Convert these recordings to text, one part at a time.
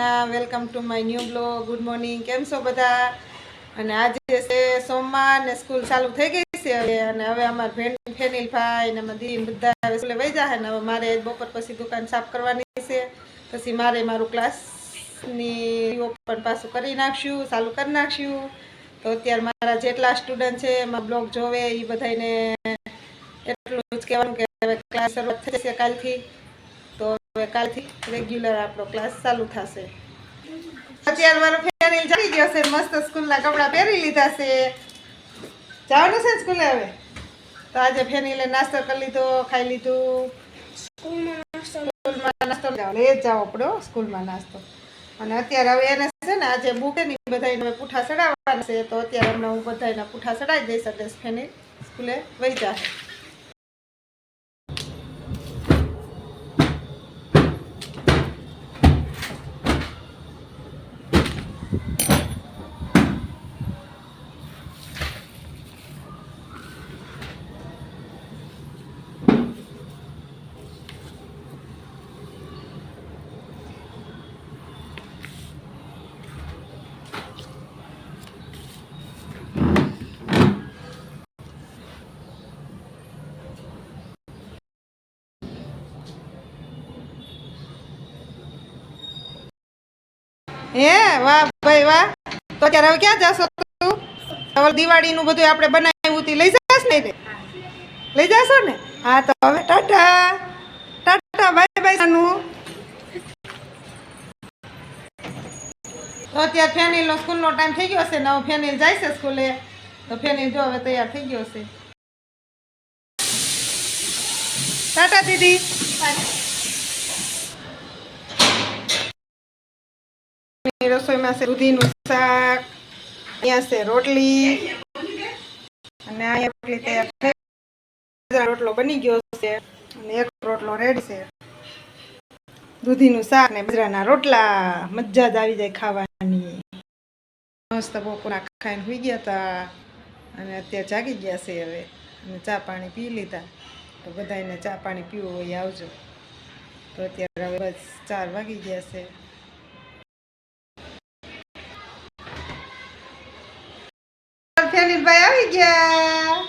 Welcome to my new blog good morning કેમ છો બધા? અને આજે છે સોમવાર ને સ્કૂલ ચાલુ થઈ ગઈ છે હવે. અને હવે અમારા ભેન ફેનિલભાઈ ને દીન બધા સ્કૂલે વહી જાય ને હવે મારે બપોર પછી દુકાન સાફ કરવાની છે. પછી મારે મારું ક્લાસની ઓપન પાછું કરી નાખશું, ચાલુ કરી નાખશું. તો અત્યારે મારા જેટલા સ્ટુડન્ટ છે, એમાં બ્લોગ જોવે એ બધાને એટલું જ કહેવાનું કે હવે ક્લાસ શરૂઆત થઈ છે કાલથી. હવે કાલથી રેગ્યુલર આપણો ક્લાસ ચાલુ થશે. અત્યારે મારો ફેરિલ જઈ ગયો છે મસ્ત સ્કૂલના કપડાં પહેરી લીધા છે. જવાનું છે સ્કૂલે હવે? તો આજે ફેનિલે નાસ્તો કરી લીધો ખાઈ લીધું. સ્કૂલમાં નાસ્તો લઈ જ જાવ આપણો સ્કૂલમાં નાસ્તો. અને અત્યારે હવે એને છે ને આજે બુકેની બધાને પૂઠા ચડાવવાના છે તો અત્યારે હમણાં હું બધાના પૂઠા ચડાવી દઈશ એટલે ફેનિલ સ્કૂલે વહી જાય હે, વાહ ભાઈ, વાહ. તો અત્યારે હવે ક્યાં જશો તું? હવે દિવાળીનું બધું આપણે બનાવ્યું લઈ જશ ને લઈ જશો ને? હા, તો હવે ટાટા. ટાટા, બાય બાય તો અત્યારે ફેનિલનો સ્કૂલનો ટાઈમ થઈ ગયો છે ને? હવે ફેનિલ જાય છે સ્કૂલે. તો ફેનિલ જો હવે તૈયાર થઈ ગયો છે ટાટા, દીદી. ની રસોઈમાં છે દૂધીનું શાક, અહીંયા છે રોટલી અને આ રોટલી તૈયાર થઈ. રોટલો બની ગયો છે અને એક રોટલો રેડી છે. દૂધીનું શાક ને બાજરાના રોટલા, મજા જ આવી જાય ખાવાની. મસ્ત બપોરા ખાઈને સુઈ ગયા હતા અને અત્યારે જાગી ગયા છે હવે અને ચા પાણી પી લીધા. તો બધાને ચા પાણી પીવું હોય આવજો. તો અત્યારે હવે બસ ચાર વાગી ગયા છે. ફેનિલભાઈ આવી ગયા.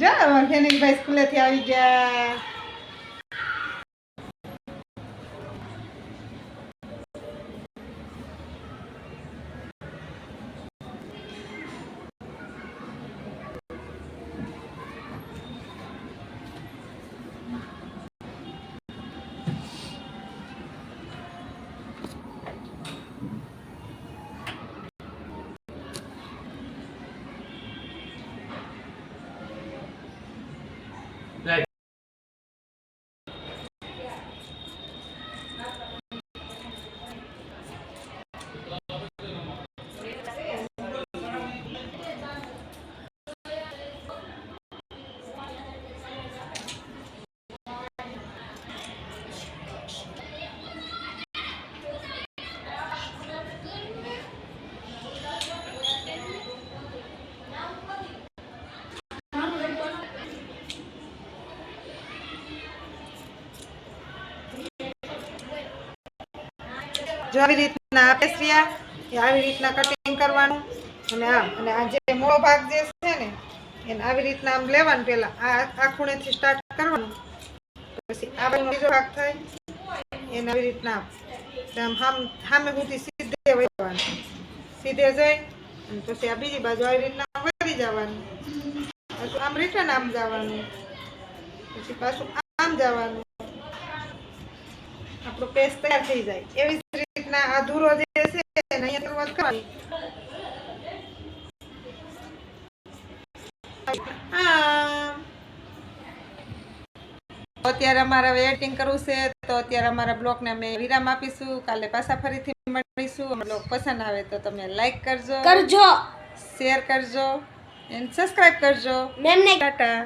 જા ફેનિલભાઈ સ્કૂલેથી આવી ગયા. જો આવી રીતના આપે શ્રિયા આવી રીતના કટિંગ કરવાનું. અને આમ, અને આ જે મોળો ભાગ જે છે ને, એને આવી રીતના આમ લેવાનું પહેલાં, આ ખૂણેથી સ્ટાર્ટ કરવાનું. પછી આ બીજો ભાગ થાય, એને આવી રીતના આમ સામે સુધી સીધે વળવાનું. સીધે જઈ અને પછી આ બીજી બાજુ આવી રીતના વળી જવાનું. પાછું આમ રિટર્ન આમ જવાનું. પછી પાછું આમ જવાનું. આપણો પેસ્ટ તૈયાર થઈ જાય. એવી જ રીતના અધૂરો જે છે એને અહીંયા શરૂઆત કરવાની અત્યારે અમારે હવે એડિટિંગ કરવું છે તો અત્યારે અમારા બ્લોગને અમે વિરામ આપીશું. કાલે પાછા ફરીથી મળીશું. બ્લોગ પસંદ આવે તો તમે લાઈક કરજો કરજો. શેર કરજો એન્ડ સબસ્ક્રાઇબ કરજો. મેમને ટાટા.